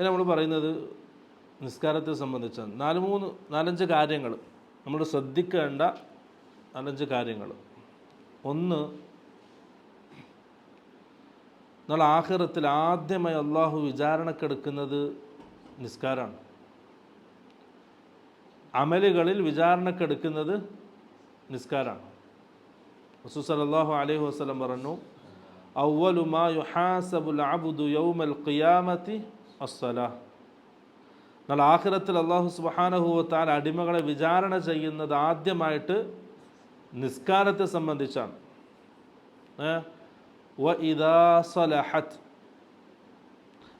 നമ്മൾ പറയുന്നത് നിസ്കാരത്തെ സംബന്ധിച്ച് നാല് മൂന്ന് നാലഞ്ച് കാര്യങ്ങൾ നമ്മൾ ശ്രദ്ധിക്കേണ്ട നാലഞ്ച് കാര്യങ്ങൾ. ഒന്ന് നമ്മൾ ആഹ്റത്തിൽ ആദ്യമായി അള്ളാഹു വിചാരണക്കെടുക്കുന്നത് നിസ്കാരമാണ്. അമലുകളിൽ വിചാരണക്കെടുക്കുന്നത് നിസ്കാരമാണ്. റസൂൽ സല്ലല്ലാഹു അലൈഹി വസല്ലം പറഞ്ഞു ഔവലുമാ യുഹാസബുൽ അബുദു യൗമൽ ഖിയാമത്തി അസ്സലാഹ് എന്നാൽ ആഖിറത്തിൽ അള്ളാഹു സുബാനഹുവത്താൽ അടിമകളെ വിചാരണ ചെയ്യുന്നത് ആദ്യമായിട്ട് നിസ്കാരത്തെ സംബന്ധിച്ചാണ്? വ ഇദാ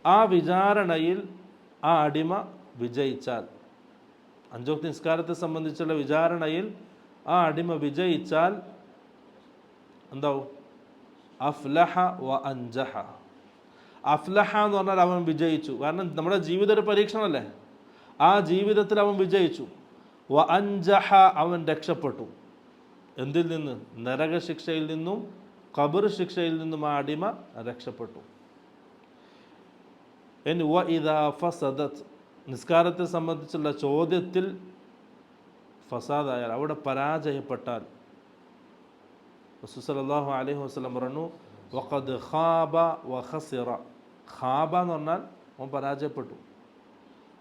ആ വിചാരണയിൽ ആ അടിമ വിജയിച്ചാൽ അഞ്ചോക്തി നിസ്കാരത്തെ സംബന്ധിച്ചുള്ള വിചാരണയിൽ ആ അടിമ വിജയിച്ചാൽ എന്താവും? അഫ്ലഹ വ അൻജഹ. അഫ്ലഹ എന്ന് പറഞ്ഞാൽ അവൻ വിജയിച്ചു. കാരണം നമ്മുടെ ജീവിതം ഒരു പരീക്ഷണമല്ലേ? ആ ജീവിതത്തിൽ അവൻ വിജയിച്ചു. വ അഞ്ചഹ അവൻ രക്ഷപ്പെട്ടു. എന്തിൽ നിന്ന്? നരക ശിക്ഷയിൽ നിന്നും കബർ ശിക്ഷയിൽ നിന്നും ആ അടിമ രക്ഷപ്പെട്ടു. വ ഇദാ ഫസദത്ത് നിസ്കാരത്തെ സംബന്ധിച്ചുള്ള ചോദ്യത്തിൽ ഫസാദായാൽ അവിടെ പരാജയപ്പെട്ടാൽ. റസൂസലാഹു അലൈഹി വസ്ലം പറഞ്ഞു വഖദ് ഖാബ വ ഖസിറ. ഖാബ എന്ന് പറഞ്ഞാൽ അവൻ പരാജയപ്പെട്ടു.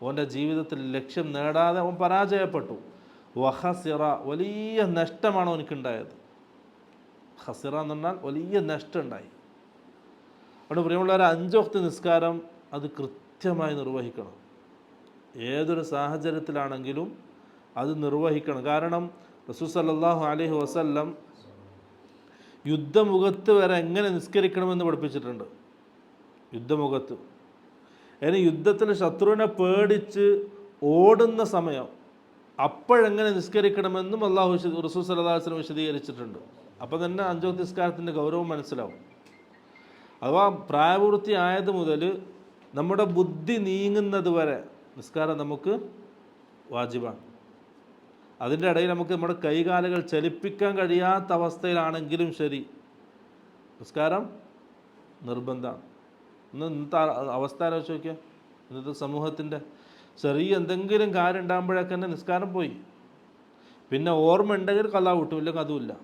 അവന്റെ ജീവിതത്തിൽ ലക്ഷ്യം നേടാതെ അവൻ പരാജയപ്പെട്ടു. വഹസിറ വലിയ നഷ്ടമാണ് അവനിക്കുണ്ടായത്. ഹസിറ എന്ന് പറഞ്ഞാൽ വലിയ നഷ്ടം ഉണ്ടായി അവിടെ പ്രിയമുള്ളവരെ അഞ്ച് വക്ത് നിസ്കാരം അത് കൃത്യമായി നിർവഹിക്കണം. ഏതൊരു സാഹചര്യത്തിലാണെങ്കിലും അത് നിർവഹിക്കണം. കാരണം റസൂൽ സല്ലല്ലാഹു അലൈഹി വസല്ലം യുദ്ധമുഖത്ത് വരെ എങ്ങനെ നിസ്കരിക്കണമെന്ന് പഠിപ്പിച്ചിട്ടുണ്ട്. യുദ്ധമുഖത്ത്. അതിന് യുദ്ധത്തിന് ശത്രുവിനെ പേടിച്ച് ഓടുന്ന സമയം അപ്പോഴെങ്ങനെ നിസ്കരിക്കണമെന്നും അള്ളാഹു റസൂൽ വസല്ലം വിശദീകരിച്ചിട്ടുണ്ട്. അപ്പം തന്നെ അഞ്ചോ നിസ്കാരത്തിന്റെ ഗൗരവം മനസ്സിലാവും. അഥവാ പ്രായപൂർത്തി ആയത് മുതൽ നമ്മുടെ ബുദ്ധി നീങ്ങുന്നത് വരെ നിസ്കാരം നമുക്ക് വാജിബാണ്. അതിന്റെ ഇടയിൽ നമുക്ക് നമ്മുടെ കൈകാലുകൾ ചലിപ്പിക്കാൻ കഴിയാത്ത അവസ്ഥയിലാണെങ്കിലും ശരി. നിസ്കാരം നിർബന്ധമാണ്. ഇന്ന് ഇന്നത്തെ ആ- അവസ്ഥ ആലോചിച്ച് നോക്കിയാൽ ഇന്നത്തെ സമൂഹത്തിന്റെ ചെറിയ എന്തെങ്കിലും കാര്യം ഉണ്ടാകുമ്പോഴൊക്കെ തന്നെ നിസ്കാരം പോയി. പിന്നെ ഓർമ്മ ഉണ്ടെങ്കിൽ കലാ കിട്ടും ഇല്ലെങ്കിൽ അതുമില്ല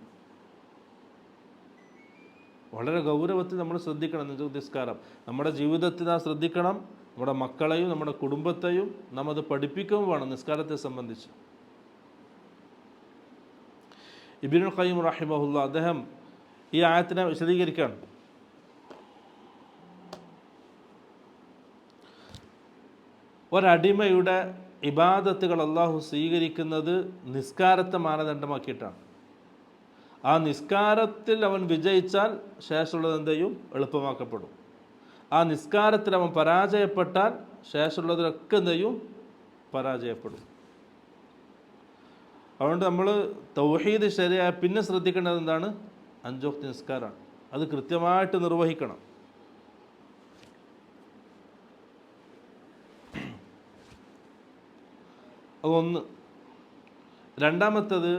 വളരെ ഗൗരവത്തിൽ നമ്മൾ ശ്രദ്ധിക്കണം നിസ്കാരം. നമ്മുടെ ജീവിതത്തിൽ നാം ശ്രദ്ധിക്കണം. നമ്മുടെ മക്കളെയും നമ്മുടെ കുടുംബത്തെയും നാം അത് പഠിപ്പിക്കുകയും വേണം നിസ്കാരത്തെ സംബന്ധിച്ച്. ഇബിനുൽ ഖയ്യിം റഹിമഹുല്ല അദ്ദേഹം ഈ ആയത്തിനെ വിശദീകരിക്കുകയാണ്. ഒരടിമയുടെ ഇബാദത്തുകൾ അള്ളാഹു സ്വീകരിക്കുന്നത് നിസ്കാരത്തെ മാനദണ്ഡമാക്കിയിട്ടാണ്. ആ നിസ്കാരത്തിൽ അവൻ വിജയിച്ചാൽ ശേഷമുള്ളത് എന്ത് ചെയ്യും? എളുപ്പമാക്കപ്പെടും. ആ നിസ്കാരത്തിൽ അവൻ പരാജയപ്പെട്ടാൽ ശേഷമുള്ളതിലൊക്കെ എന്ത് ചെയ്യും? പരാജയപ്പെടും. അതുകൊണ്ട് നമ്മൾ തൗഹീദ് ശരിയായ പിന്നെ ശ്രദ്ധിക്കേണ്ടത് എന്താണ്? അഞ്ചോക്തി നിസ്കാരമാണ്. അത് കൃത്യമായിട്ട് നിർവഹിക്കണം. അതൊന്ന് രണ്ടാമത്തത്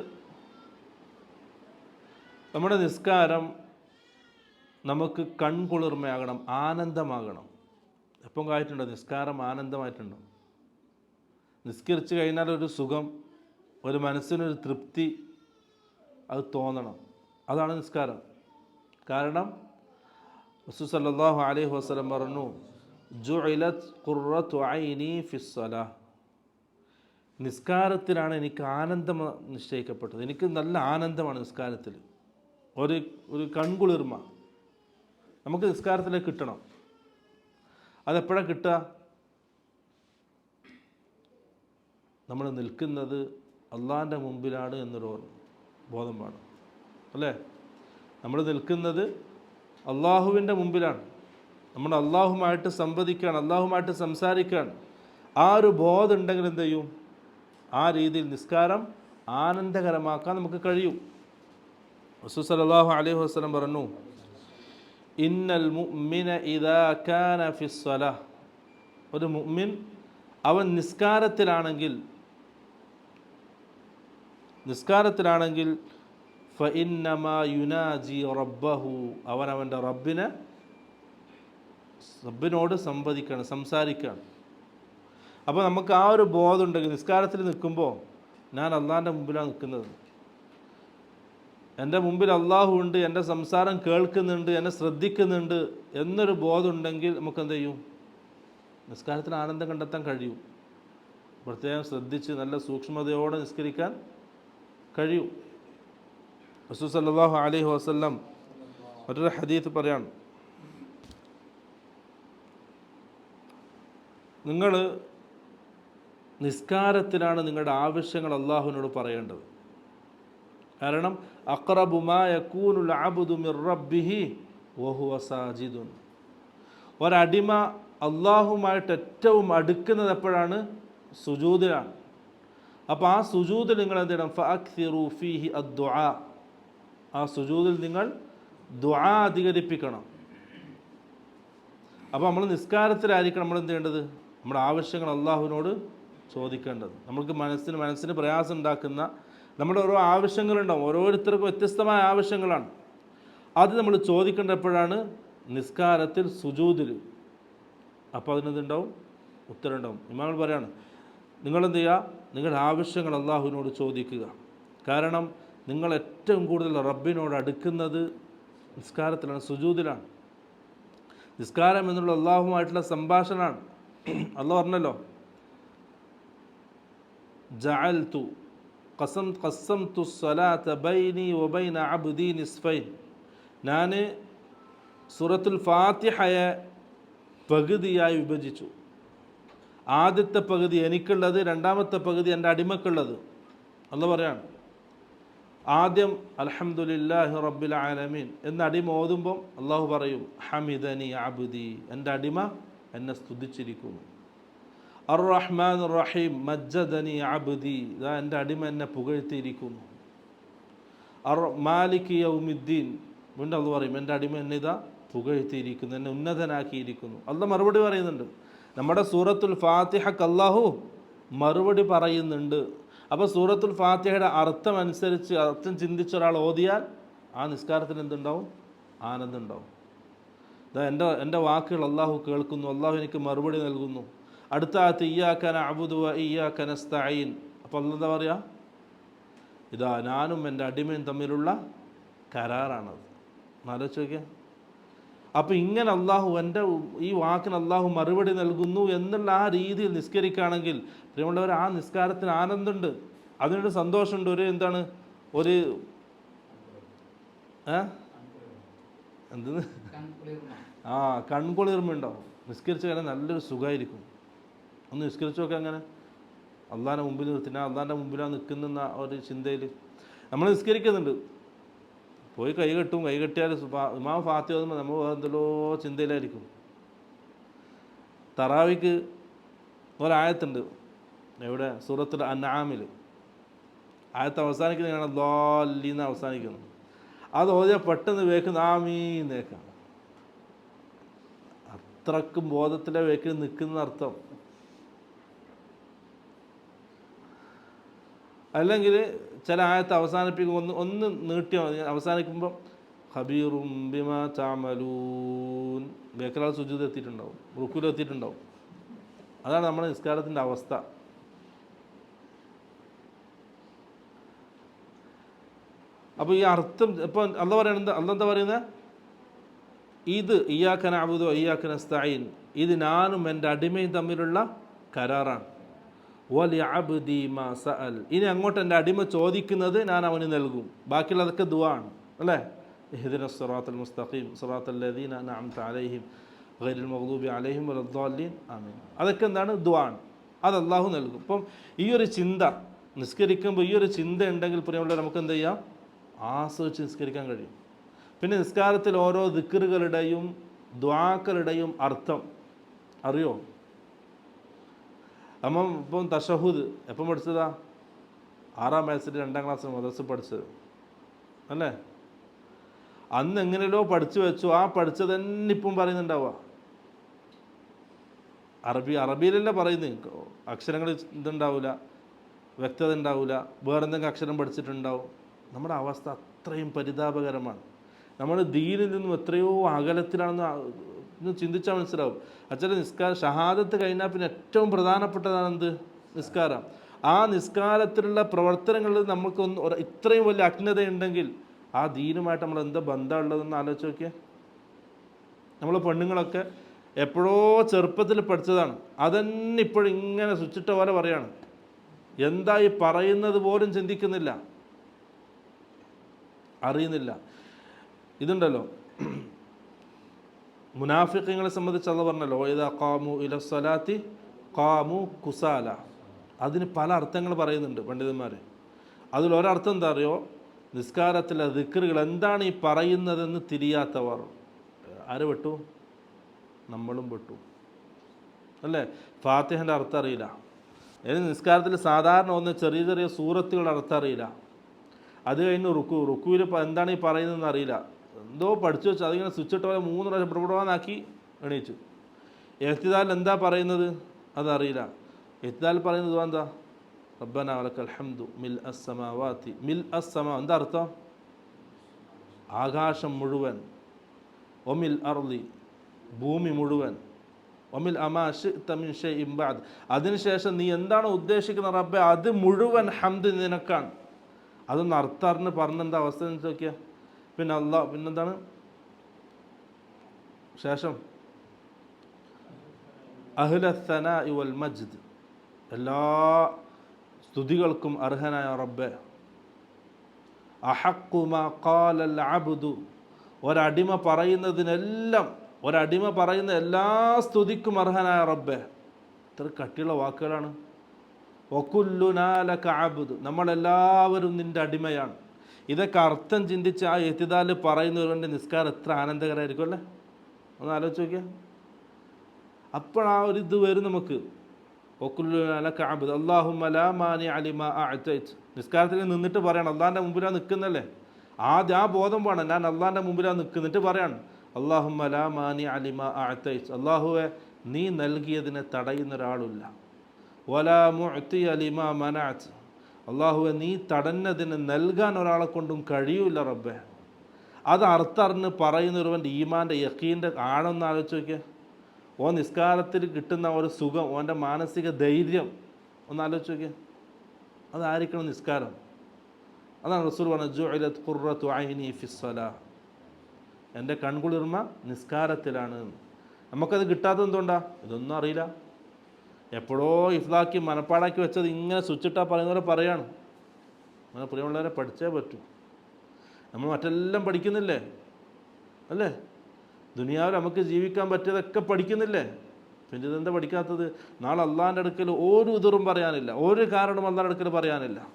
നമ്മുടെ നിസ്കാരം നമുക്ക് കൺകുളിർമയാകണം ആനന്ദമാകണം. എപ്പം കായിട്ടുണ്ടോ? നിസ്കാരം ആനന്ദമായിട്ടുണ്ടോ? നിസ്കരിച്ച് കഴിഞ്ഞാൽ ഒരു സുഖം ഒരു മനസ്സിനൊരു തൃപ്തി അത് തോന്നണം. അതാണ് നിസ്കാരം. കാരണം റസൂ സല്ലാഹു അലൈഹി വസ്ലം പറഞ്ഞു ജുഇലത് ഖുർറത്തു ഐനി ഫിസ്സലാഹ് നിസ്കാരത്തിലാണ് എനിക്ക് ആനന്ദം നിശ്ചയിക്കപ്പെട്ടത്. എനിക്ക് നല്ല ആനന്ദമാണ് നിസ്കാരത്തിൽ. ഒരു ഒരു കൺകുളിർമ. നമുക്ക് നിസ്കാരത്തിലേക്ക് കിട്ടണം. അതെപ്പോഴാണ് കിട്ടുക? നമ്മൾ നിൽക്കുന്നത് അള്ളാഹിന്റെ മുമ്പിലാണ് എന്നൊരു ഓർമ്മ ബോധം വേണം. അല്ലേ? നമ്മൾ നിൽക്കുന്നത് അള്ളാഹുവിന്റെ മുമ്പിലാണ്. നമ്മൾ അള്ളാഹുമായിട്ട് സംവദിക്കുകയാണ് അള്ളാഹുമായിട്ട് സംസാരിക്കുകയാണ്. ആ ഒരു ബോധം ഉണ്ടെങ്കിൽ എന്ത് ചെയ്യും? ആ രീതിയിൽ നിസ്കാരം ആനന്ദകരമാക്കാൻ നമുക്ക് കഴിയും. റസൂൽ സല്ലല്ലാഹു അലൈഹി വസല്ലം പറഞ്ഞു ഇന്നൽ മുഅ്മിന ഇദാ കാന ഫിസ്സലാഹ് ഒരു മുഅ്മിൻ അവൻ നിസ്കാരത്തിലാണെങ്കിൽ നിസ്കാരത്തിലാണെങ്കിൽ ഫഇന്നമാ യുനാജി റബ്ബഹു. അവൻ അവന്റെ റബ്ബിനെ റബ്ബിനോട് സംവദിക്കണം സംസാരിക്കുകയാണ് അപ്പോൾ നമുക്ക് ആ ഒരു ബോധം ഉണ്ടെങ്കിൽ നിസ്കാരത്തിൽ നിൽക്കുമ്പോൾ ഞാൻ അള്ളാഹിന്റെ മുമ്പിലാണ് നിൽക്കുന്നത്. എന്റെ മുമ്പിൽ അള്ളാഹു ഉണ്ട് എന്റെ സംസാരം കേൾക്കുന്നുണ്ട് എന്നെ ശ്രദ്ധിക്കുന്നുണ്ട് എന്നൊരു ബോധമുണ്ടെങ്കിൽ നമുക്ക് എന്ത് ചെയ്യും? നിസ്കാരത്തിൽ ആനന്ദം കണ്ടെത്താൻ കഴിയും. പ്രത്യേകം ശ്രദ്ധിച്ച് നല്ല സൂക്ഷ്മതയോടെ നിസ്കരിക്കാൻ കഴിയും. റസൂൽ സല്ലല്ലാഹു അലൈഹി വസല്ലം മറ്റൊരു ഹദീത്ത് പറയാണ്. നിങ്ങൾ നിസ്കാരത്തിലാണ് നിങ്ങളുടെ ആവശ്യങ്ങൾ അള്ളാഹുവിനോട് പറയേണ്ടത്. കാരണം അക്രബുമാ യക്കൂനുൽ അബ്ദു മിർ റബ്ബിഹി ഒരടിമ അള്ളാഹുമായിട്ട് ഏറ്റവും അടുക്കുന്നത് എപ്പോഴാണ്? സുജൂദിലാണ് അപ്പോൾ ആ സുജൂദിൽ നിങ്ങൾ എന്ത് ചെയ്യണം? ഫഅക്സിറു ഫീഹി അദ്ദുആ. ആ സുജൂദിൽ നിങ്ങൾ ദുആ അധികരിപ്പിക്കണം. അപ്പോൾ നമ്മൾ നിസ്കാരത്തിലായിരിക്കണം നമ്മൾ എന്ത് ചെയ്യേണ്ടത്? നമ്മുടെ ആവശ്യങ്ങൾ അള്ളാഹുവിനോട് ചോദിക്കേണ്ടത്. നമുക്ക് മനസ്സിന് മനസ്സിന് പ്രയാസം ഉണ്ടാക്കുന്ന നമ്മുടെ ഓരോ ആവശ്യങ്ങളുണ്ടാവും. ഓരോരുത്തർക്കും വ്യത്യസ്തമായ ആവശ്യങ്ങളാണ്. അത് നമ്മൾ ചോദിക്കേണ്ട എപ്പോഴാണ് നിസ്കാരത്തിൽ സുജൂതിൽ അപ്പോൾ അതിനെന്തുണ്ടാവും? ഉത്തരം ഉണ്ടാവും ഇമാങ്ങൾ പറയാണ് നിങ്ങളെന്ത് ചെയ്യുക? നിങ്ങളുടെ ആവശ്യങ്ങൾ അള്ളാഹുവിനോട് ചോദിക്കുക. കാരണം നിങ്ങൾ ഏറ്റവും കൂടുതൽ റബ്ബിനോട് അടുക്കുന്നത് നിസ്കാരത്തിലാണ് സുജൂതിലാണ്. നിസ്കാരം എന്നുള്ള അള്ളാഹുമായിട്ടുള്ള സംഭാഷണമാണ്. അള്ളാഹ് പറഞ്ഞല്ലോ ജഅൽതു ഖസം ഖസംതു സലാത്ത ബൈനി വബൈന അബ്ദി ഇസ്ഫൈൻ ഞാൻ സൂറത്തുൽ ഫാത്തിഹയെ പകുതിയായി വിഭജിച്ചു. ആദ്യത്തെ പകുതി എനിക്കുള്ളത് രണ്ടാമത്തെ പകുതി എന്റെ അടിമക്കുള്ളത്. അല്ല പറയാണ്. ആദ്യം അൽഹംദുലില്ലാഹി റബ്ബിൽ ആലമീൻ. എന്ന അടിമ ഓതുമ്പം അള്ളാഹു പറയും ഹമിദനി അബുദി എന്റെ അടിമ എന്നെ സ്തുതിച്ചിരിക്കുന്നു. അർ റഹ്മാൻ റഹീം മജ്ജദനി അബ്ദി. ഇതാ എന്റെ അടിമ എന്നെ പുകഴ്ത്തിയിരിക്കുന്നു. അർ മാലിക് യൗമിദ്ദീൻ. വീണ്ടും അത് പറയും എന്റെ അടിമ എന്നെ ഇതാ പുകഴ്ത്തിയിരിക്കുന്നു എന്നെ ഉന്നതനാക്കിയിരിക്കുന്നു. അല്ല മറുപടി പറയുന്നുണ്ട്. നമ്മുടെ സൂറത്തുൽ ഫാത്തിഹക്ക് അള്ളാഹു മറുപടി പറയുന്നുണ്ട്. അപ്പോൾ സൂറത്തുൽ ഫാത്തിഹയുടെ അർത്ഥം അനുസരിച്ച് അർത്ഥം ചിന്തിച്ച ഒരാൾ ഓതിയാൽ ആ നിസ്കാരത്തിന് എന്തുണ്ടാവും? ആനന്ദം ഉണ്ടാവും. എന്റെ എന്റെ വാക്കുകൾ അള്ളാഹു കേൾക്കുന്നു അള്ളാഹു എനിക്ക് മറുപടി നൽകുന്നു. അടുത്ത ആത്ത് ഇയ്യാക്കന അബുദുവ ഇയ്യാക്കന സ്തഈൻ അപ്പോൾ അല്ല എന്താ പറയുക ഇതാ ഞാനും എന്റെ അടിമയും തമ്മിലുള്ള കരാറാണത്. നോക്കിയാൽ അപ്പോൾ ഇങ്ങനെ അള്ളാഹു എന്റെ ഈ വാക്കിന് അള്ളാഹു മറുപടി നൽകുന്നു എന്നുള്ള ആ രീതിയിൽ നിസ്കരിക്കുകയാണെങ്കിൽ പ്രിയമുള്ളവർ ആ നിസ്കാരത്തിന് ആനന്ദമുണ്ട്. അതിനൊരു സന്തോഷമുണ്ട്. ഒരു എന്താണ്? ഒരു ഏ? എന്തെന്ന്? ആ കൺകുളിർമ ഉണ്ടാവും നിസ്കരിച്ച കാര്യം നല്ലൊരു സുഖമായിരിക്കും. ഒന്ന് നിസ്കരിച്ചു നോക്കാം അങ്ങനെ. അള്ളാന്റെ മുമ്പിൽ നിർത്തിനാ അള്ളാന്റെ മുമ്പിലാണ് നിൽക്കുന്ന ഒരു ചിന്തയിൽ നമ്മൾ നിസ്കരിക്കുന്നുണ്ട്. പോയി കൈ കെട്ടും. കൈ കെട്ടിയാൽ ഇമാം ഫാത്തി ഓതുമ്പോൾ നമ്മൾ എന്തല്ലോ ചിന്തയിലായിരിക്കും. തറാവിക്ക് ഒരായത്തുണ്ട്. എവിടെ? സൂറത്തുൽ അന്നാമിൽ ആയത്ത് അവസാനിക്കുന്നതാണ് ലോല്ലിന്ന് അവസാനിക്കുന്നു. അത് ഓതിയാൽ പെട്ടെന്ന് വേക്കുന്ന നാമീ കേൾക്കാം. അത്രക്കും ബോധത്തിലെ വേക്കിൽ നിൽക്കുന്ന അർത്ഥം അല്ലെങ്കിൽ ചില ആയത്ത് അവസാനിപ്പിക്കും ഒന്ന് ഒന്ന് നീട്ടിയാൽ മതി. അവസാനിക്കുമ്പം ഹബീറും ബിമ ചാമലൂൻ ബേക്കലാൾ സുജിത് എത്തിയിട്ടുണ്ടാവും. റുക്കുൽ എത്തിയിട്ടുണ്ടാവും. അതാണ് നമ്മുടെ നിസ്കാരത്തിന്റെ അവസ്ഥ. അപ്പോൾ ഈ അർത്ഥം ഇപ്പോൾ അല്ല പറയണത് അല്ല എന്താ പറയുന്നത് ഇത് ഇയാക്കൻ അബുദോ ഇയാക്കൻ സ്തൈൻ ഇത് ഞാനും എന്റെ അടിമയും തമ്മിലുള്ള കരാറാണ്. വലിയ അബ്ദി മാ സഅൽ. ഇനി അങ്ങോട്ട് എന്റെ അടിമ ചോദിക്കുന്നത് ഞാൻ അവന് നൽകും. ബാക്കിയുള്ളതൊക്കെ ദുവാണ് അല്ലേ? ഇഹ്ദിന മുസ്തഖീം അൻഅംത അലൈഹിം ഗൈറിൽ മഗ്ദൂബി അലൈഹിം വലദ്ദാലിൻ ആമീൻ. അതൊക്കെ എന്താണ്? ദുവാണ് അത് അള്ളാഹു നൽകും. അപ്പം ഈ ഒരു ചിന്ത നിസ്കരിക്കുമ്പോൾ ഈ ഒരു ചിന്ത ഉണ്ടെങ്കിൽ പ്രിയമുള്ള നമുക്ക് എന്ത് ചെയ്യാം? ആസ്വദിച്ച് നിസ്കരിക്കാൻ കഴിയും. പിന്നെ നിസ്കാരത്തിൽ ഓരോ ദിക്കറുകളുടെയും ദ്വാക്കളുടെയും അർത്ഥം അറിയോ? നമ്മൾ ഇപ്പം തഷഹുദ് എപ്പം പഠിച്ചതാ? ആറാം വയസ്സിൽ രണ്ടാം ക്ലാസ് മദ്രസ് പഠിച്ചത്. അല്ലേ? അന്ന് എങ്ങനെയല്ലോ പഠിച്ചു വെച്ചു. ആ പഠിച്ചത് തന്നെ ഇപ്പം പറയുന്നുണ്ടാവുക. അറബി അറബിയിലല്ല പറയുന്നത് അക്ഷരങ്ങൾ ഇതുണ്ടാവില്ല വ്യക്തത ഉണ്ടാവില്ല വേറെ എന്തെങ്കിലും അക്ഷരം പഠിച്ചിട്ടുണ്ടാവും. നമ്മുടെ അവസ്ഥ അത്രയും പരിതാപകരമാണ്. നമ്മൾ ദീനിൽ നിന്നും എത്രയോ അകലത്തിലാണെന്ന് ഇന്ന് ചിന്തിച്ചാൽ മനസ്സിലാവും. അച്ഛന്റെ നിസ്കാരം ഷഹാദത്ത് കഴിഞ്ഞാൽ പിന്നെ ഏറ്റവും പ്രധാനപ്പെട്ടതാണ് എന്ത് നിസ്കാരം. ആ നിസ്കാരത്തിലുള്ള പ്രവർത്തനങ്ങളിൽ നമുക്കൊന്ന് ഇത്രയും വലിയ അജ്ഞതയുണ്ടെങ്കിൽ ആ ദീനുമായിട്ട് നമ്മൾ എന്താ ബന്ധമുള്ളതെന്ന് ആലോചിച്ച് നോക്കിയേ. നമ്മൾ പെണ്ണുങ്ങളൊക്കെ എപ്പോഴോ ചെറുപ്പത്തിൽ പഠിച്ചതാണ്. അതന്നെ ഇപ്പോഴും ഇങ്ങനെ സ്വിച്ചിട്ട പോലെ പറയാണ്. എന്താ ഈ പറയുന്നത് പോലും ചിന്തിക്കുന്നില്ല. അറിയുന്നില്ല. ഇതുണ്ടല്ലോ. മുനാഫിക്കങ്ങളെ സംബന്ധിച്ച് അത് പറഞ്ഞല്ലോ ഇതാ കാമു ഇല സലാത്തി കാമു കുസാല. അതിന് പല അർത്ഥങ്ങൾ പറയുന്നുണ്ട് പണ്ഡിതന്മാർ അതിൽ ഒരർത്ഥം എന്താ അറിയോ? നിസ്കാരത്തിലെ ദിക്കറുകൾ എന്താണ് ഈ പറയുന്നതെന്ന് തിരിയാത്തവർ. ആര് വിട്ടു നമ്മളും വിട്ടു അല്ലേ? ഫാത്തിഹന്റെ അർത്ഥം അറിയില്ല. ഇനി നിസ്കാരത്തിൽ സാധാരണ ഒന്ന് ചെറിയ ചെറിയ സൂറത്തുകളുടെ അർത്ഥം അറിയില്ല. അത് കഴിഞ്ഞ് റുക്കു. റുക്കുവിൽ എന്താണ് ഈ പറയുന്നതെന്ന് അറിയില്ല. എന്തോ പഠിച്ചു വെച്ചു. അതിങ്ങനെ സ്വിച്ച് ഇട്ട പോലെ മൂന്ന് പ്രാവശ്യം പ്രകടമാക്കി എണീച്ചു. എഹ്തിദാൽ എന്താ പറയുന്നത്? അതറിയില്ല. എഹ്തിദാൽ പറയുന്നത് എന്താ? റബ്ബന വലക്കൽ ഹംദു മിൽ അസ്സമാവാത്തി മിൽ അസ്സമ എന്താ അർത്ഥം? ആകാശം മുഴുവൻ. ഒമിൽ അർലി ഭൂമി മുഴുവൻ. ഒമിൽ അമാഷ് തമിൻ ഷെ ഇംബാദ് അതിനുശേഷം നീ എന്താണ് ഉദ്ദേശിക്കുന്ന റബ്ബെ? അത് മുഴുവൻ ഹംദ് നിനക്കാണ്. അതൊന്ന് അർത്ഥറിന് പറഞ്ഞെന്താ അവസ്ഥ എന്ന് നോക്കിയാൽ പിന്നെ അള്ളാഹ് പിന്നെന്താണ് ശേഷം? അഹ്ലസന വൽ മജ്ദ്. എല്ലാ സ്തുതികൾക്കും അർഹനായ റബ്ബെ. അഹക്കുമ ഒരടിമ പറയുന്നതിനെല്ലാം ഒരടിമ പറയുന്ന എല്ലാ സ്തുതിക്കും അർഹനായ റബ്ബെ. ഇത്ര കട്ടിയുള്ള വാക്കുകളാണ്. ഒക്കുല്ലുനാലക്ക അബ്ദു. നമ്മളെല്ലാവരും നിന്റെ അടിമയാണ്. ഇതൊക്കെ അർത്ഥം ചിന്തിച്ച് ആ എത്തിദാൽ പറയുന്നവരുടെ നിസ്കാരം എത്ര ആനന്ദകരമായിരിക്കും അല്ലേ? ഒന്ന് ആലോചിച്ച് നോക്കിയാൽ അപ്പോഴാ ഒരു ഇത് വരും നമുക്ക്. നിസ്കാരത്തിൽ നിന്നിട്ട് പറയണം. അള്ളാഹിന്റെ മുമ്പിലാണ് നിൽക്കുന്നല്ലേ? ആദ്യം ആ ബോധം വേണം. ഞാൻ അള്ളാഹിന്റെ മുമ്പിലാണ് നിൽക്കുന്നിട്ട് പറയണം. അള്ളാഹു മാനി അലിമ അഴത്തയച്ച് അള്ളാഹുവെ നീ നൽകിയതിനെ തടയുന്ന ഒരാളില്ല മുഅത്തി അലിമ മനാത്ത് അള്ളാഹുവെ നീ തടഞ്ഞതിന് നൽകാൻ ഒരാളെ കൊണ്ടും കഴിയൂല റബ്ബെ. അത് അർത്ഥറിഞ്ഞ് പറയുന്ന ഒരുവന്റെ ഈമാന്റെ യക്കീന്റെ ആഴൊന്ന് ആലോചിച്ച് നോക്കിയാൽ ഓ നിസ്കാരത്തിൽ കിട്ടുന്ന ഒരു സുഖം ഓന്റെ മാനസിക ധൈര്യം ഒന്ന് ആലോചിച്ച് നോക്കിയാൽ അതായിരിക്കണം നിസ്കാരം. അതാണ് റസൂൽ പറഞ്ഞത് ജുഅലത് എന്റെ കൺകുളിർമ നിസ്കാരത്തിലാണ്. നമുക്കത് കിട്ടാത്തത് എന്തുകൊണ്ടാണ് ഇതൊന്നും അറിയില്ല. എപ്പോഴോ ഇഫ്ലാക്കി മനപ്പാടാക്കി വെച്ചത് ഇങ്ങനെ സ്വിച്ചിട്ടാ പറയുന്നവരെ പറയാണ്. അങ്ങനെ പ്രിയമുള്ളവരെ പഠിച്ചേ പറ്റൂ. നമ്മൾ മറ്റെല്ലാം പഠിക്കുന്നില്ലേ? അല്ലേ? ദുനിയാവിൽ നമുക്ക് ജീവിക്കാൻ പറ്റിയതൊക്കെ പഠിക്കുന്നില്ലേ? പിന്നെ ഇതെന്താ പഠിക്കാത്തത്? നാളെ അള്ളാന്റെ അടുക്കൽ ഒരു ഇതറും പറയാനില്ല. ഒരു കാരണം അള്ളാന്റെ അടുക്കൽ പറയാനില്ല.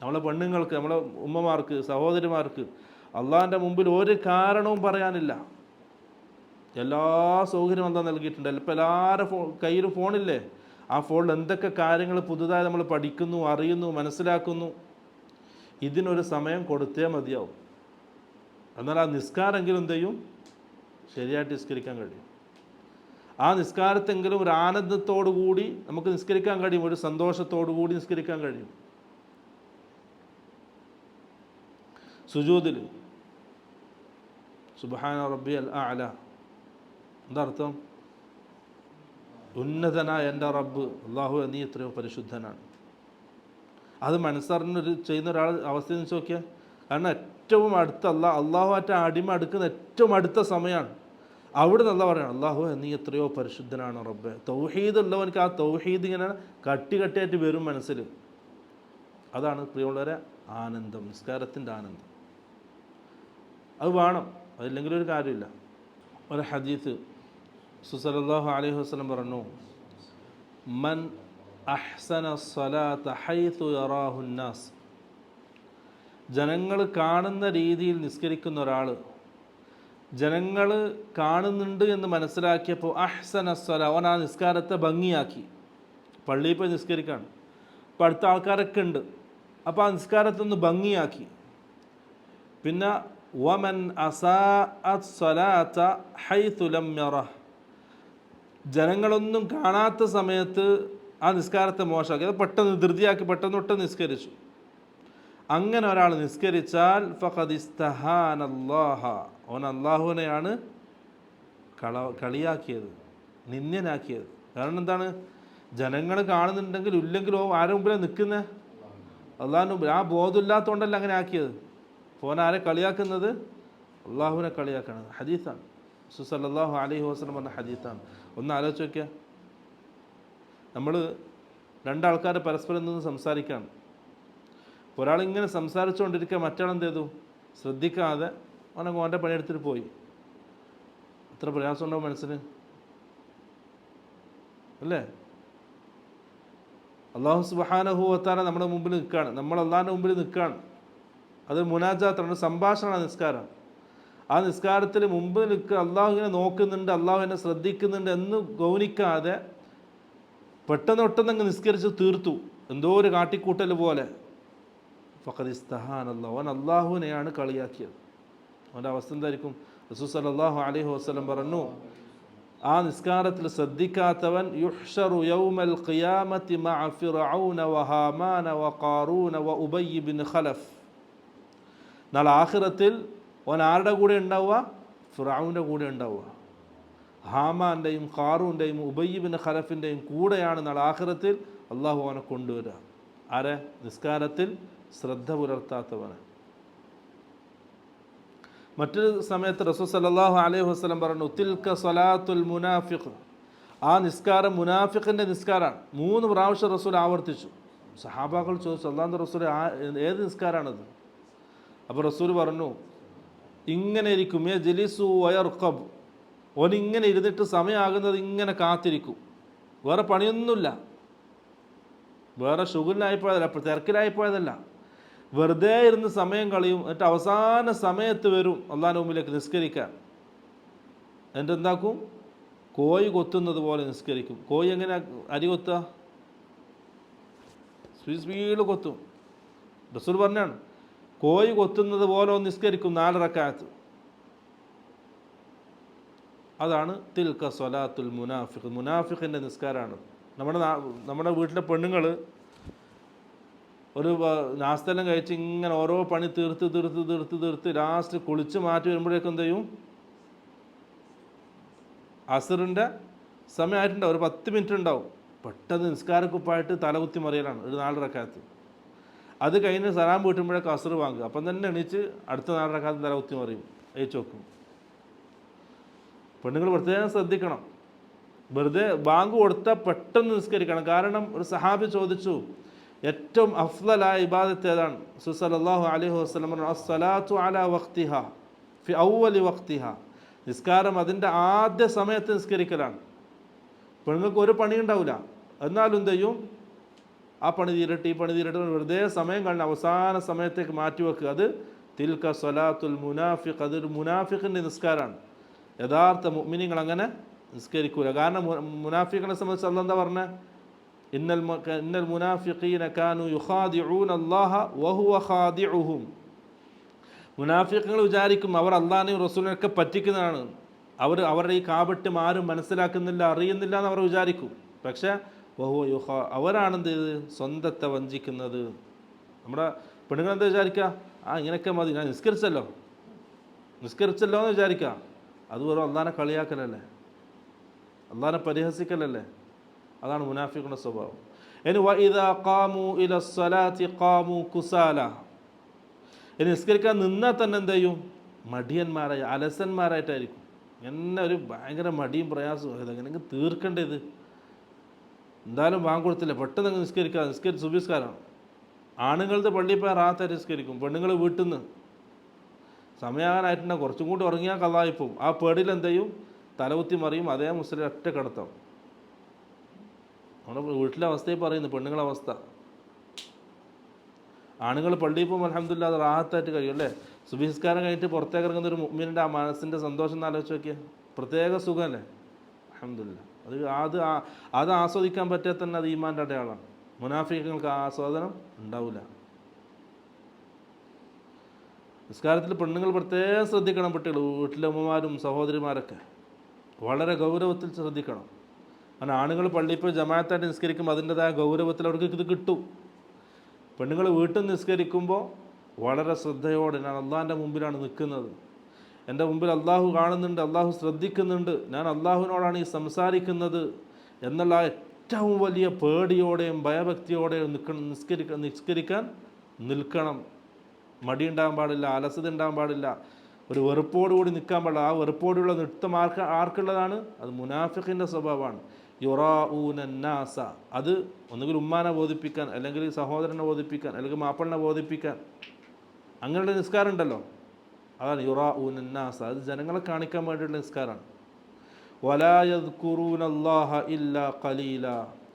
നമ്മളെ പെണ്ണുങ്ങൾക്ക് നമ്മളെ ഉമ്മമാർക്ക് സഹോദരിമാർക്ക് അള്ളാഹിന്റെ മുമ്പിൽ ഒരു കാരണവും പറയാനില്ല. എല്ലാ സൗകര്യവും എന്താ നൽകിയിട്ടുണ്ട്. ഇപ്പം എല്ലാവരുടെ ഫോ കയ്യിലും ഫോണില്ലേ? ആ ഫോണിൽ എന്തൊക്കെ കാര്യങ്ങൾ പുതുതായി നമ്മൾ പഠിക്കുന്നു അറിയുന്നു മനസ്സിലാക്കുന്നു. ഇതിനൊരു സമയം കൊടുത്തേ മതിയാവും. എന്നാൽ ആ നിസ്കാരമെങ്കിലും എന്ത് ചെയ്യും? ശരിയായിട്ട് നിസ്കരിക്കാൻ കഴിയും. ആ നിസ്കാരത്തെങ്കിലും ഒരു ആനന്ദത്തോടു കൂടി നമുക്ക് നിസ്കരിക്കാൻ കഴിയും. ഒരു സന്തോഷത്തോടു കൂടി നിസ്കരിക്കാൻ കഴിയും. സുജൂതിൽ സുബഹാന റബ്ബി അൽ അല എന്താ അർത്ഥം? ഉന്നതനായ എന്റെ റബ്ബ് അള്ളാഹു നീ എത്രയോ പരിശുദ്ധനാണ്. അത് മനസ്സറിഞ്ഞൊരു ചെയ്യുന്ന ഒരാൾ അവസ്ഥ വെച്ച് നോക്കിയാൽ കാരണം ഏറ്റവും അടുത്ത അള്ളാഹ് അള്ളാഹുമായിട്ട് അടിമ അടുക്കുന്ന ഏറ്റവും അടുത്ത സമയമാണ്. അവിടെ നല്ല പറയണം അള്ളാഹു നീ എത്രയോ പരിശുദ്ധനാണ് റബ്ബെ. തൗഹീദ് ഉള്ളവനക്ക് ആ തൗഹീദ് ഇങ്ങനെ കട്ടി കട്ടിയായിട്ട് വരും മനസ്സിൽ. അതാണ് പ്രിയമുള്ളവരെ ആനന്ദം നിസ്കാരത്തിന്റെ ആനന്ദം. അത് വേണം അതില്ലെങ്കിൽ ഒരു കാര്യമില്ല. ഒരു ഹദീസ് സുസലല്ലാഹു അലൈഹി വസ്ലം പറഞ്ഞു മൻ അഹ്സന സ്വലാത്ത ജനങ്ങൾ കാണുന്ന രീതിയിൽ നിസ്കരിക്കുന്ന ഒരാൾ ജനങ്ങൾ കാണുന്നുണ്ട് എന്ന് മനസ്സിലാക്കിയപ്പോൾ അഹ്സന സ്വല അവൻ ആ നിസ്കാരത്തെ ഭംഗിയാക്കി. പള്ളിയിൽ പോയി നിസ്കരിക്കുകയാണ് അപ്പോൾ അടുത്ത ആൾക്കാരൊക്കെ ഉണ്ട്. അപ്പോൾ ആ നിസ്കാരത്തെ ഒന്ന് ഭംഗിയാക്കി. പിന്നെ വമൻ അസാ അസ്വലാത്ത ഹൈ തുലം യറഹ്. ജനങ്ങളൊന്നും കാണാത്ത സമയത്ത് ആ നിസ്കാരത്തെ മോശമാക്കി. അത് പെട്ടെന്ന് ധൃതിയാക്കി പെട്ടെന്ന് ഒട്ടും നിസ്കരിച്ചു. അങ്ങനെ ഒരാൾ നിസ്കരിച്ചാൽ ഫഖദിസ്തഹാനല്ലാഹ ഓൻ അള്ളാഹുവിനെയാണ് കള കളിയാക്കിയത് നിന്ദ്യനാക്കിയത്. കാരണം എന്താണ്? ജനങ്ങൾ കാണുന്നുണ്ടെങ്കിൽ ഇല്ലെങ്കിലോ ആരെ മുമ്പിലാണ് നിൽക്കുന്നത് അള്ളാഹിന് മുമ്പിൽ ആ ബോധമില്ലാത്തതുകൊണ്ടല്ല അങ്ങനെ ആക്കിയത്? ഫോൻ ആരെ കളിയാക്കുന്നത്? അള്ളാഹുവിനെ കളിയാക്കണം ഹദീസാണ്. സുസല്ലാഹു അലൈഹി വസ്ലം പറഞ്ഞ ഹദീസാണ്. ഒന്ന് ആലോചിച്ച് വയ്ക്കുക നമ്മൾ രണ്ടാൾക്കാർ പരസ്പരം നിന്ന് സംസാരിക്കുകയാണ് ഒരാളിങ്ങനെ സംസാരിച്ചുകൊണ്ടിരിക്കുക മറ്റാളെന്ത് ചെയ്തു ശ്രദ്ധിക്കാതെ അവനെ ഓന്റെ പണിയെടുത്തിട്ട് പോയി. എത്ര പ്രയാസമുണ്ടാവും മനസ്സിന്? അല്ലേ? അള്ളാഹു സുബാനഹുവത്താല നമ്മുടെ മുമ്പിൽ നിൽക്കുകയാണ് നമ്മൾ അള്ളാഹിന്റെ മുമ്പിൽ നിൽക്കുകയാണ് അത് മുനാജാത്താണ് സംഭാഷണമാണ് നിസ്കാരം ആ നിസ്കാരത്തിൽ മുമ്പ് നിൽക്കുക അള്ളാഹു ഇങ്ങനെ നോക്കുന്നുണ്ട് അള്ളാഹു എന്നെ ശ്രദ്ധിക്കുന്നുണ്ട് എന്ന് ഗൗനിക്കാതെ പെട്ടെന്ന് പെട്ടെന്ന് അങ്ങ് നിസ്കരിച്ച് തീർത്തു. എന്തോ ഒരു കാട്ടിക്കൂട്ടൽ പോലെ. ഫഖദിസ്തഹാൻ അള്ളാഹു അവൻ അള്ളാഹുവിനെയാണ് കളിയാക്കിയത്. അവന്റെ അവസ്ഥ എന്തായിരിക്കും? റസൂസ് അല്ലാഹു അലൈഹി വസ്ലം പറഞ്ഞു ആ നിസ്കാരത്തിൽ ശ്രദ്ധിക്കാത്തവൻ യുഹ്ഷറു യൗമൽ ഖിയാമത്തി മഅ വഹാമാന വഖാറൂന ബിൻ ഖലഫ്. നാളെ ആഖിറത്തിൽ അവൻ ആരുടെ കൂടെ ഉണ്ടാവുക? ഫിറാവിന്റെ കൂടെ ഉണ്ടാവുക. ഹാമാന്റെയും ഖാറൂന്റെയും ഉബയ്യബിൻ ഖലഫിന്റെയും കൂടെയാണ് നാളെ ആഹ്റത്തിൽ അള്ളാഹു അവനെ കൊണ്ടുവരിക. ആരെ? നിസ്കാരത്തിൽ ശ്രദ്ധ പുലർത്താത്തവനെ. മറ്റൊരു സമയത്ത് റസൂൽ സല്ലല്ലാഹു അലൈഹി വസ്ലം പറഞ്ഞു തിൽക്ക സ്വലാത്തുൽ മുനാഫിഖ്. ആ നിസ്കാരം മുനാഫിഖിന്റെ നിസ്കാരമാണ്. മൂന്ന് പ്രാവശ്യം റസൂൽ ആവർത്തിച്ചു. സഹാബാക്കൾ ചോദിച്ചു അള്ളാഹു റസൂൽ ഏത് നിസ്കാരമാണത്? അപ്പോൾ റസൂൽ പറഞ്ഞു ഇങ്ങനെ ഇരിക്കും ഏ ജലിസു വയർക്കബ് ഓൻ ഇങ്ങനെ ഇരുന്നിട്ട് സമയമാകുന്നത് ഇങ്ങനെ കാത്തിരിക്കും. വേറെ പണിയൊന്നുമില്ല. വേറെ ഷുഗറിലായിപ്പോയതല്ല അപ്പോൾ തിരക്കിലായിപ്പോയതല്ല. വെറുതെ ഇരുന്ന് സമയം കളയും എന്നിട്ട് അവസാന സമയത്ത് വരും അള്ളാഹിന്റെ മുമ്പിലേക്ക് നിസ്കരിക്കാൻ. എന്നിട്ട് എന്താക്കും? കോഴി കൊത്തുന്നത് പോലെ നിസ്കരിക്കും. കോഴി എങ്ങനെ അരി കൊത്തുക? Speed speed കൊത്തും. റസൂൽ പറഞ്ഞാണ്. കോഴി കൊത്തുന്നത് പോലെ നിസ്കരിക്കും നാലറക്കാലത്ത് അതാണ് തിൽക്ക സ്വലാത്തുൽ മുനാഫിഖ്. മുനാഫിഖിന്റെ നിസ്കാരമാണ് നമ്മുടെ നമ്മുടെ വീട്ടിലെ പെണ്ണുങ്ങൾ ഒരു നാസ്തലം കഴിച്ച് ഇങ്ങനെ ഓരോ പണി തീർത്ത് തീർത്ത് തീർത്ത് തീർത്ത് ലാസ്റ്റ് കുളിച്ച് മാറ്റി വരുമ്പോഴേക്കും എന്ത് ചെയ്യും? അസറിന്റെ സമയമായിട്ടുണ്ടാവും. ഒരു പത്ത് മിനിറ്റ് ഉണ്ടാവും. പെട്ടെന്ന് നിസ്കാരക്കുപ്പായിട്ട് തലകുത്തി മറിയലാണ്. ഒരു നാലരക്കാലത്ത് അത് കഴിഞ്ഞ് സലാം വീട്ടുമ്പോഴേ കസർ വാങ്ങുക. അപ്പം തന്നെ എണീച്ച് അടുത്ത നാടനക്കാലത്ത് തല കുത്തി മറിയും. അയച്ചു വെക്കും. പെണ്ണുങ്ങൾ പ്രത്യേകം ശ്രദ്ധിക്കണം. വെറുതെ ബാങ്ക് കൊടുത്താൽ പെട്ടെന്ന് നിസ്കരിക്കണം. കാരണം ഒരു സഹാബി ചോദിച്ചു ഏറ്റവും അഫ്ലലായ ഇബാദത്ത് ഏതാണ്? സുസലല്ലാഹു അലൈഹി വസ്ലം അസ്സലാത്തു അല വക്തിഹ ഫി ഔവലി വക്തിഹ നിസ്കാരം അതിന്റെ ആദ്യ സമയത്ത് നിസ്കരിക്കലാണ്. പെണ്ണുങ്ങൾക്ക് ഒരു പണി ഉണ്ടാവില്ല എന്നാലും എന്ത് ചെയ്യും? ആ പണി തീരട്ടെ ഈ പണി തീരട്ടെ വെറുതെ സമയം കഴിഞ്ഞ അവസാന സമയത്തേക്ക് മാറ്റിവെക്കുക അത് തിൽക്ക സൊലാത്തുൽ മുനാഫിഖ്. അതൊരു മുനാഫിഖിന്റെ നിസ്കാരമാണ്. യഥാർത്ഥ മിനിങ്ങൾ അങ്ങനെ നിസ്കരിക്കൂല. കാരണം മുനാഫിഖിനെ സംബന്ധിച്ച് അല്ല എന്താ പറഞ്ഞത് ഇന്നൽ ഇന്നൽ മുനാഫിഖീന കാനു യുഖാദിഊന അല്ലാഹ വഹുവ ഊഹും മുനാഫിഖുകൾ വിചാരിക്കും അവർ അള്ളാഹിനെയും റസൂലിനൊക്കെ പറ്റിക്കുന്നതാണ്. അവർ അവരുടെ ഈ കാപട്യം ആരും മനസ്സിലാക്കുന്നില്ല അറിയുന്നില്ല എന്ന് അവർ വിചാരിക്കും. പക്ഷേ വഹുവ യുഹ. അവരാണെന്ത് ചെയ്ത്? സ്വന്തത്തെ വഞ്ചിക്കുന്നത്. നമ്മുടെ പെണ്ണുങ്ങൾ എന്താ വിചാരിക്കുക ആ ഇങ്ങനെയൊക്കെ മതി. ഞാൻ നിസ്കരിച്ചല്ലോ. നിസ്കരിച്ചല്ലോ എന്ന് വിചാരിക്കുക അത് വെറും അള്ളാനെ കളിയാക്കലല്ലേ? അള്ളാനെ പരിഹസിക്കലല്ലേ? അതാണ് മുനാഫിക്കുന്ന സ്വഭാവം. ഇനി കുസാല. നിസ്കരിക്കാൻ നിന്നാൽ തന്നെ എന്ത് ചെയ്യും? മടിയന്മാരായി അലസന്മാരായിട്ടായിരിക്കും. എന്നെ ഒരു ഭയങ്കര മടിയും പ്രയാസവും. ഇതെങ്ങനെ തീർക്കേണ്ടത് എന്തായാലും വാങ്ങ് കൊടുത്തില്ല. പെട്ടെന്ന് അങ്ങ് നിസ്കരിക്കുക നിസ്കരി സുബിസ്കാരമാണ്. ആണുങ്ങളുടെ പള്ളിയിൽ പോയി റാത്തായിട്ട് നിസ്കരിക്കും. പെണ്ണുങ്ങൾ വീട്ടിൽ നിന്ന് സമയമാകാനായിട്ടുണ്ടെങ്കിൽ കുറച്ചും കൂടി ഉറങ്ങിയാൽ കഥായിപ്പോവും ആ പേടിയിൽ എന്ത് ചെയ്യും? തലകുത്തി മറിയും. അതേ മുസ്ലിം ഒറ്റ കിടത്താം. നമ്മുടെ വീട്ടിലെ അവസ്ഥയിൽ പറയുന്നു. പെണ്ണുങ്ങളെ അവസ്ഥ. ആണുങ്ങൾ പള്ളിയിൽ പോകുമ്പോൾ അലഹമില്ല അത് റാഹത്തായിട്ട് കഴിയും അല്ലേ? സുഭിസ്കാരം കഴിഞ്ഞിട്ട് പുറത്തേക്ക് ഇറങ്ങുന്ന ഒരു മുമ്മിന്റെ ആ മനസ്സിന്റെ സന്തോഷം എന്ന് ആലോചിച്ച് നോക്കിയാൽ പ്രത്യേക സുഖമല്ലേ അലഹമില്ല അത് അത് അത് ആസ്വദിക്കാൻ പറ്റാത്ത തന്നെ അത് ഈമാന്റെ അടയാളം. മുനാഫിക്കങ്ങൾക്ക് ആ ആസ്വാദനം ഉണ്ടാവില്ല നിസ്കാരത്തിൽ പെണ്ണുങ്ങൾ പ്രത്യേകം ശ്രദ്ധിക്കണം കുട്ടികൾ വീട്ടിലെ ഉമ്മമാരും സഹോദരിമാരൊക്കെ. വളരെ ഗൗരവത്തിൽ ശ്രദ്ധിക്കണം. കാരണം ആണുങ്ങൾ പള്ളിയിൽ പോയി ജമാഅത്തായിട്ട് നിസ്കരിക്കുമ്പോൾ അതിന്റെതായ ഗൗരവത്തിൽ അവർക്ക് ഇത് കിട്ടും. പെണ്ണുങ്ങൾ വീട്ടിൽ നിസ്കരിക്കുമ്പോൾ വളരെ ശ്രദ്ധയോടെ ഞാൻ അള്ളാന്റെ മുമ്പിലാണ് നിൽക്കുന്നത്. എന്റെ മുമ്പിൽ അള്ളാഹു കാണുന്നുണ്ട് അള്ളാഹു ശ്രദ്ധിക്കുന്നുണ്ട്. ഞാൻ അള്ളാഹുവിനോടാണ് ഈ സംസാരിക്കുന്നത് എന്നുള്ള ഏറ്റവും വലിയ പേടിയോടെയും ഭയഭക്തിയോടെയും നിൽക്കണം നിസ്കരിക്ക നിസ്കരിക്കാൻ നിൽക്കണം. മടി ഉണ്ടാകാൻ പാടില്ല അലസത ഉണ്ടാകാൻ പാടില്ല. ഒരു വെറുപ്പോടുകൂടി നിൽക്കാൻ പാടില്ല. ആ വെറുപ്പോടുള്ള നൃത്തം ആർക്ക് ആർക്കുള്ളതാണ്? അത് മുനാഫിഖിന്റെ സ്വഭാവമാണ്. യുറാഊനാസ അത് ഒന്നുകിൽ ഉമ്മാനെ ബോധിപ്പിക്കാൻ അല്ലെങ്കിൽ സഹോദരനെ ബോധിപ്പിക്കാൻ അല്ലെങ്കിൽ മാപ്പിളിനെ ബോധിപ്പിക്കാൻ. അങ്ങനെയുള്ള നിസ്കാരം ഉണ്ടല്ലോ. അതാണ് യുറാഊനാസ അത് ജനങ്ങളെ കാണിക്കാൻ വേണ്ടിയുള്ള നിസ്കാരമാണ്. വലായദ്കുറൂനല്ലാഹ ഇല്ല കലീല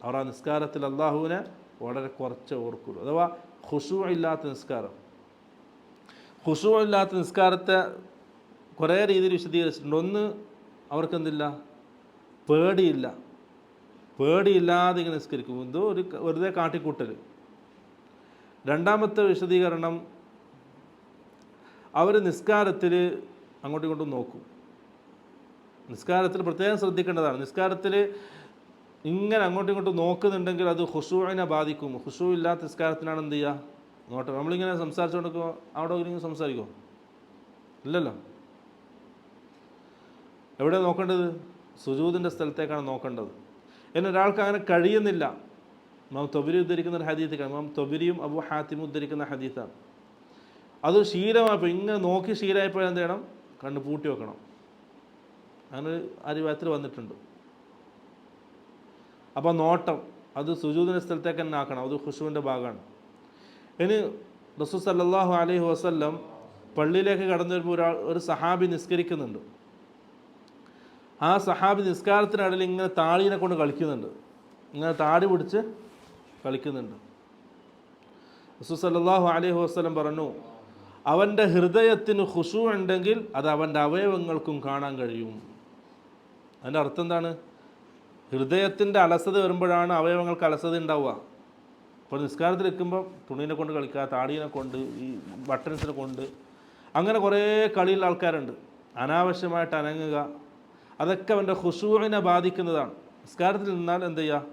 അവർ ആ നിസ്കാരത്തിൽ അള്ളാഹുവിനെ വളരെ കുറച്ച് ഓർക്കുള്ളൂ. അഥവാ ഖുഷു ഇല്ലാത്ത നിസ്കാരം. ഖുഷു ഇല്ലാത്ത നിസ്കാരത്തെ കുറേ രീതിയിൽ വിശദീകരിച്ചിട്ടുണ്ട്. ഒന്ന് അവർക്കെന്തില്ല? പേടിയില്ല. പേടിയില്ലാതെ ഇങ്ങനെ നിസ്കരിക്കും. എന്തോ ഒരു വെറുതെ കാട്ടിക്കൂട്ടൽ രണ്ടാമത്തെ വിശദീകരണം അവർ നിസ്കാരത്തിൽ അങ്ങോട്ടും ഇങ്ങോട്ടും നോക്കും. നിസ്കാരത്തിൽ പ്രത്യേകം ശ്രദ്ധിക്കേണ്ടതാണ്. നിസ്കാരത്തിൽ ഇങ്ങനെ അങ്ങോട്ടും ഇങ്ങോട്ടും നോക്കുന്നുണ്ടെങ്കിൽ അത് ഹുഷുവിനെ ബാധിക്കും. ഹുഷു ഇല്ലാത്ത നിസ്കാരത്തിനാണ് എന്ത് ചെയ്യുക നോട്ടം. നമ്മളിങ്ങനെ സംസാരിച്ചുകൊണ്ടിരിക്കുമോ അവിടെ ഇങ്ങനെ സംസാരിക്കുമോ ഇല്ലല്ലോ. എവിടെ നോക്കേണ്ടത്? സുജൂദിന്റെ സ്ഥലത്തേക്കാണ് നോക്കേണ്ടത്. എന്നാൽ ഒരാൾക്ക് അങ്ങനെ കഴിയുന്നില്ല. മാം തൊബിരി ഉദ്ധരിക്കുന്ന ഒരു ഹദീത്താണ് മാം തൊബിരിയും അബു ഹാത്തിമും ഉദ്ധരിക്കുന്ന ഹദീത്താണ്. അത് ശീലമായപ്പോൾ ഇങ്ങനെ നോക്കി ശീലമായപ്പോൾ എന്ത് ചെയ്യണം? കണ്ണ് പൂട്ടി വെക്കണം. അങ്ങനെ അരിവാത്തിൽ വന്നിട്ടുണ്ട്. അപ്പോൾ നോട്ടം അത് സുജൂദിന്റെ സ്ഥലത്തേക്ക് തന്നെ ആക്കണം. അത് ഖുഷുവിന്റെ ഭാഗമാണ്. ഇനി റസൂ സല്ലാഹു അലൈഹി വസ്ല്ലം പള്ളിയിലേക്ക് കടന്നു വരുമ്പോൾ ഒരാൾ ഒരു സഹാബി നിസ്കരിക്കുന്നുണ്ട്. ആ സഹാബി നിസ്കാരത്തിനിടയിൽ ഇങ്ങനെ താളീനെ കൊണ്ട് കളിക്കുന്നുണ്ട്. ഇങ്ങനെ താടി പിടിച്ച് കളിക്കുന്നുണ്ട്. റസൂ സല്ലാഹു അലൈഹി വസല്ലം പറഞ്ഞു അവന്റെ ഹൃദയത്തിന് ഖുഷു ഉണ്ടെങ്കിൽ അത് അവന്റെ അവയവങ്ങൾക്കും കാണാൻ കഴിയും. അതിന്റെ അർത്ഥം എന്താണ്? ഹൃദയത്തിന്റെ അലസത വരുമ്പോഴാണ് അവയവങ്ങൾക്ക് അലസത ഉണ്ടാവുക. ഇപ്പോൾ നിസ്കാരത്തിൽ നിൽക്കുമ്പോൾ തുണീനെ കൊണ്ട് കളിക്കുക താടീനെ കൊണ്ട് ഈ ബട്ടൺസിനെ കൊണ്ട് അങ്ങനെ കുറേ കളിയുള്ള ആൾക്കാരുണ്ട്. അനാവശ്യമായിട്ട് അനങ്ങുക അതൊക്കെ അവന്റെ ഹുഷൂവിനെ ബാധിക്കുന്നതാണ്. നിസ്കാരത്തിൽ നിന്നാൽ എന്ത് ചെയ്യുക?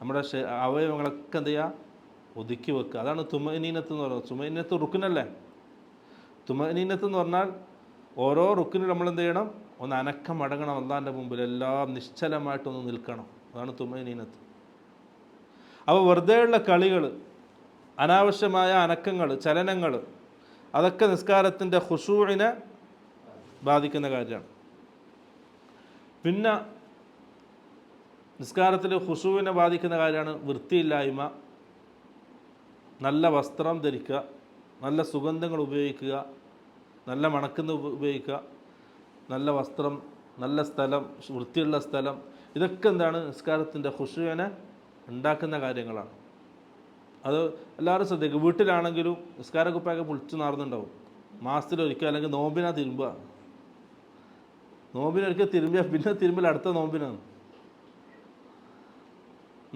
നമ്മുടെ അവയവങ്ങളൊക്കെ എന്ത് ചെയ്യുക? ഒതുക്കി വെക്കുക. അതാണ് തുമനീനത്ത് എന്ന് പറയുന്നത്. തുമനീനത്ത് റുക്കിനല്ലേ തുമനീനത്ത് എന്ന് പറഞ്ഞാൽ ഓരോ റുക്കിനും നമ്മൾ എന്ത് ചെയ്യണം? ഒന്ന് അനക്കം അടങ്ങണം അള്ളാന്റെ മുമ്പിൽ. എല്ലാം നിശ്ചലമായിട്ടൊന്ന് നിൽക്കണം. അതാണ് തുമനീനത്ത്. അപ്പോൾ വെറുതെയുള്ള കളികൾ അനാവശ്യമായ അനക്കങ്ങൾ ചലനങ്ങൾ അതൊക്കെ നിസ്കാരത്തിന്റെ ഹുഷൂവിനെ ബാധിക്കുന്ന കാര്യമാണ്. പിന്നെ നിസ്കാരത്തിൽ ഹുഷുവിനെ ബാധിക്കുന്ന കാര്യമാണ് വൃത്തിയില്ലായ്മ നല്ല വസ്ത്രം ധരിക്കുക നല്ല സുഗന്ധങ്ങൾ ഉപയോഗിക്കുക നല്ല മണക്കുന്ന ഉപയോഗിക്കുക. നല്ല വസ്ത്രം നല്ല സ്ഥലം വൃത്തിയുള്ള സ്ഥലം. ഇതൊക്കെ എന്താണ്? നിസ്കാരത്തിന്റെ ഹുഷുവിനെ ഉണ്ടാക്കുന്ന കാര്യങ്ങളാണ്. അത് എല്ലാവരും ശ്രദ്ധിക്കുക. വീട്ടിലാണെങ്കിലും നിസ്കാരക്കുപ്പായൊക്കെ പൊളിച്ചു നാർന്നുണ്ടാവും മാസത്തിലൊരിക്കൽ അല്ലെങ്കിൽ നോമ്പിനാ തിരുമ്പുക. നോമ്പിനൊരിക്കൽ തിരുമ്പിയാൽ പിന്നെ തിരുമ്പൽ അടുത്ത നോമ്പിനാണ്.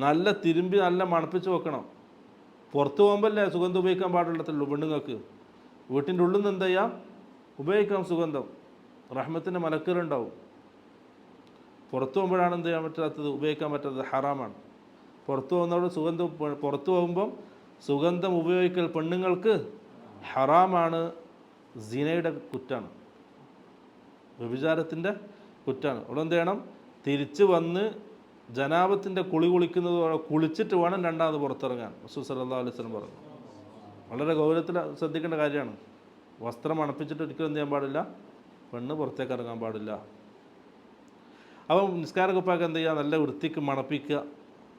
നല്ല തിരുമ്പി നല്ല മണപ്പിച്ച് വെക്കണം. പുറത്ത് പോകുമ്പോഴല്ലേ സുഗന്ധം ഉപയോഗിക്കാൻ പാടുള്ളത്തുള്ളൂ പെണ്ണുങ്ങൾക്ക്. വീട്ടിന്റെ ഉള്ളിൽ നിന്ന് എന്ത് ചെയ്യാം ഉപയോഗിക്കാം സുഗന്ധം. റഹ്മത്തിന്റെ മലക്കലുണ്ടാവും പുറത്തു പോകുമ്പോഴാണ് എന്ത് ചെയ്യാൻ പറ്റാത്തത്? ഉപയോഗിക്കാൻ പറ്റാത്തത് ഹറാമാണ്. പുറത്തു പോകുന്നതോട് സുഗന്ധം പുറത്തു പോകുമ്പം സുഗന്ധം ഉപയോഗിക്കൽ പെണ്ണുങ്ങൾക്ക് ഹറാമാണ് സിനയുടെ കുറ്റാണ്. വ്യഭിചാരത്തിന്റെ കുറ്റാണ്. അവിടെ എന്ത് ചെയ്യണം? തിരിച്ച് വന്ന് ജനാപത്തിന്റെ കുളി കുളിക്കുന്നത് കുളിച്ചിട്ട് വേണം രണ്ടാമത് പുറത്തിറങ്ങാൻ. റസൂൽ അലൈഹി വസല്ലം പറഞ്ഞു. വളരെ ഗൗരവത്തിൽ ശ്രദ്ധിക്കേണ്ട കാര്യമാണ്. വസ്ത്രം അണപ്പിച്ചിട്ട് ഒരിക്കലും എന്ത് ചെയ്യാൻ പാടില്ല? പെണ്ണ് പുറത്തേക്ക് ഇറങ്ങാൻ പാടില്ല. അപ്പം നിസ്കാര കുപ്പാക്ക് എന്ത് ചെയ്യുക? നല്ല വൃത്തിക്ക് മണപ്പിക്കുക.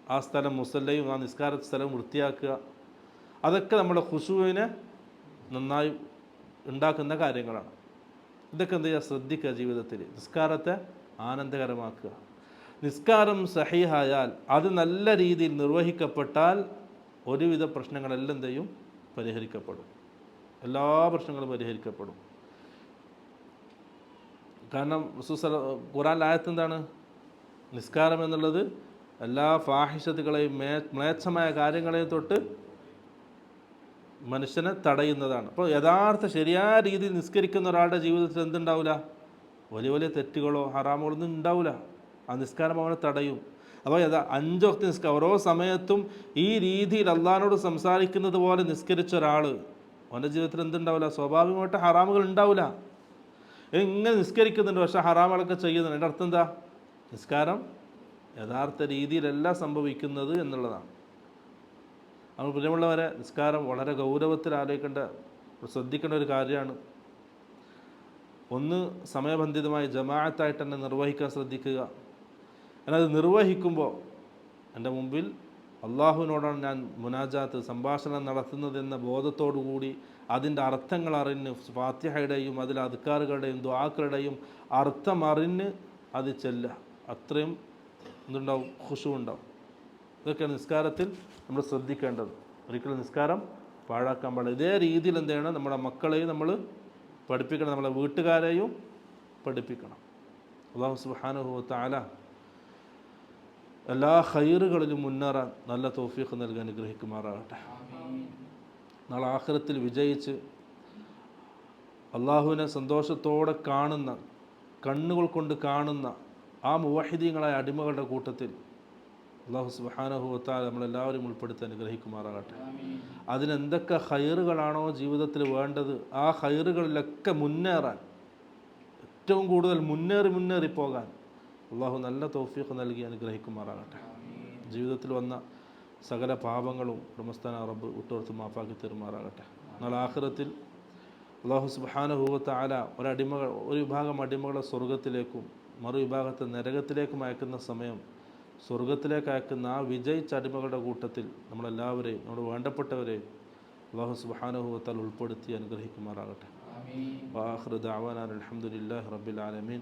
ആ സ്ഥലം മുസല്ലയും ആ നിസ്കാര സ്ഥലം വൃത്തിയാക്കുക. അതൊക്കെ നമ്മുടെ ഖുശുവിനെ നന്നായി ഉണ്ടാക്കുന്ന കാര്യങ്ങളാണ്. ഇതൊക്കെ എന്ത് ചെയ്യുക? ശ്രദ്ധിക്കുക ജീവിതത്തിൽ. നിസ്കാരത്തെ ആനന്ദകരമാക്കുക. നിസ്കാരം സഹിഹായാൽ അത് നല്ല രീതിയിൽ നിർവഹിക്കപ്പെട്ടാൽ ഒരുവിധ പ്രശ്നങ്ങളെല്ലാം എന്ത് ചെയ്യും? പരിഹരിക്കപ്പെടും. എല്ലാ പ്രശ്നങ്ങളും പരിഹരിക്കപ്പെടും. കാരണം റസൂൽ ഖുറാൻ ആയത്ത് എന്താണ്? നിസ്കാരം എന്നുള്ളത് എല്ലാ ഫാഹിഷത്തുകളെയും മേ മ്ലേച്ഛമായ കാര്യങ്ങളെയും തൊട്ട് മനുഷ്യനെ തടയുന്നതാണ്. അപ്പോൾ യഥാർത്ഥ ശരിയായ രീതിയിൽ നിസ്കരിക്കുന്ന ഒരാളുടെ ജീവിതത്തിൽ എന്തുണ്ടാവില്ല വലിയ വലിയ തെറ്റുകളോ ഹറാമുകളൊന്നും ഉണ്ടാവില്ല ആ നിസ്കാരം അവനെ തടയും. അപ്പോൾ യഥാ അഞ്ചൊക്കെ നിസ്കാരം ഓരോ സമയത്തും ഈ രീതിയിൽ അള്ളഹാനോട് സംസാരിക്കുന്നത് പോലെ നിസ്കരിച്ച ഒരാൾ അവന്റെ ജീവിതത്തിൽ എന്തുണ്ടാവില്ല? സ്വാഭാവികമായിട്ട് ഹറാമുകൾ ഉണ്ടാവില്ല. എങ്ങനെ നിസ്കരിക്കുന്നുണ്ട്. പക്ഷെ ഹറാമുകളൊക്കെ ചെയ്യുന്നുണ്ട്. എന്റെ അർത്ഥം എന്താ? നിസ്കാരം യഥാർത്ഥ രീതിയിലല്ല സംഭവിക്കുന്നത് എന്നുള്ളതാണ്. നമ്മൾ പ്രിയമുള്ളവരെ നിസ്കാരം വളരെ ഗൗരവത്തിൽ ആലോചിക്കേണ്ട ശ്രദ്ധിക്കേണ്ട ഒരു കാര്യമാണ്. ഒന്ന് സമയബന്ധിതമായി ജമാഅത്തായിട്ട് തന്നെ നിർവഹിക്കാൻ ശ്രദ്ധിക്കുക. എന്നാൽ അത് നിർവഹിക്കുമ്പോൾ എന്റെ മുമ്പിൽ അള്ളാഹുവിനോടാണ് ഞാൻ മുനാജാത്ത് സംഭാഷണം നടത്തുന്നതെന്ന ബോധത്തോടുകൂടി അതിന്റെ അർത്ഥങ്ങൾ അറിഞ്ഞ് ഫാത്തിഹയുടെയും അതിൽ അധികാറുകളുടെയും ദ്വാക്കളുടെയും അർത്ഥം അറിഞ്ഞ് അത് ചെല്ലുക. അത്രയും എന്തുണ്ടാവും? ഖുഷു ഉണ്ടാവും. ഇതൊക്കെയാണ് നിസ്കാരത്തിൽ നമ്മൾ ശ്രദ്ധിക്കേണ്ടത്. ഒരിക്കലും നിസ്കാരം പാഴാക്കാൻ പാടില്ല. ഇതേ രീതിയിൽ എന്ത് ചെയ്യണം? നമ്മുടെ മക്കളെയും നമ്മൾ പഠിപ്പിക്കണം. നമ്മളെ വീട്ടുകാരെയും പഠിപ്പിക്കണം. അള്ളാഹു സുബാനുഭവത്താല താല എല്ലാ ഹൈറുകളിലും മുന്നേറാൻ നല്ല തോഫീഖ് നൽകി അനുഗ്രഹിക്കുമാറാകട്ടെ. നാളെ ആഖിറത്തിൽ വിജയിച്ച് അള്ളാഹുവിനെ സന്തോഷത്തോടെ കാണുന്ന കണ്ണുകൾ കൊണ്ട് കാണുന്ന ആ മുവാഹിദീങ്ങളായ അടിമകളുടെ കൂട്ടത്തിൽ അള്ളാഹു സുബാനഹുവത്താൽ നമ്മളെല്ലാവരും ഉൾപ്പെടുത്തി അനുഗ്രഹിക്കുമാറാകട്ടെ. അതിനെന്തൊക്കെ ഹൈറുകളാണോ ജീവിതത്തിൽ വേണ്ടത് ആ ഹൈറുകളിലൊക്കെ മുന്നേറാൻ ഏറ്റവും കൂടുതൽ മുന്നേറി മുന്നേറി പോകാൻ അള്ളാഹു നല്ല തോഫീഖ് നൽകി അനുഗ്രഹിക്കുമാറാകട്ടെ. ജീവിതത്തിൽ വന്ന സകല പാപങ്ങളും ഉടമസ്ഥാന റബ്ബ് ഒട്ടോർത്ത് മാപ്പാക്കി തീരുമാറാകട്ടെ. എന്നാൽ ആഖിറത്തിൽ അള്ളാഹു സുബാനുഭൂവത്ത ആല ഒരടിമകൾ ഒരു വിഭാഗം അടിമകളെ സ്വർഗത്തിലേക്കും മറു വിഭാഗത്തെ നരകത്തിലേക്കും അയക്കുന്ന സമയം സ്വർഗത്തിലേക്ക് അയക്കുന്ന ആ വിജയിച്ച അടിമകളുടെ കൂട്ടത്തിൽ നമ്മളെല്ലാവരെയും നമ്മുടെ വേണ്ടപ്പെട്ടവരെയും അള്ളാഹു സുബാനുഭൂവത്താൽ ഉൾപ്പെടുത്തി അനുഗ്രഹിക്കുമാറാകട്ടെ. അലഹമുല്ലാ റബ്ബിൽ ആലമീൻ.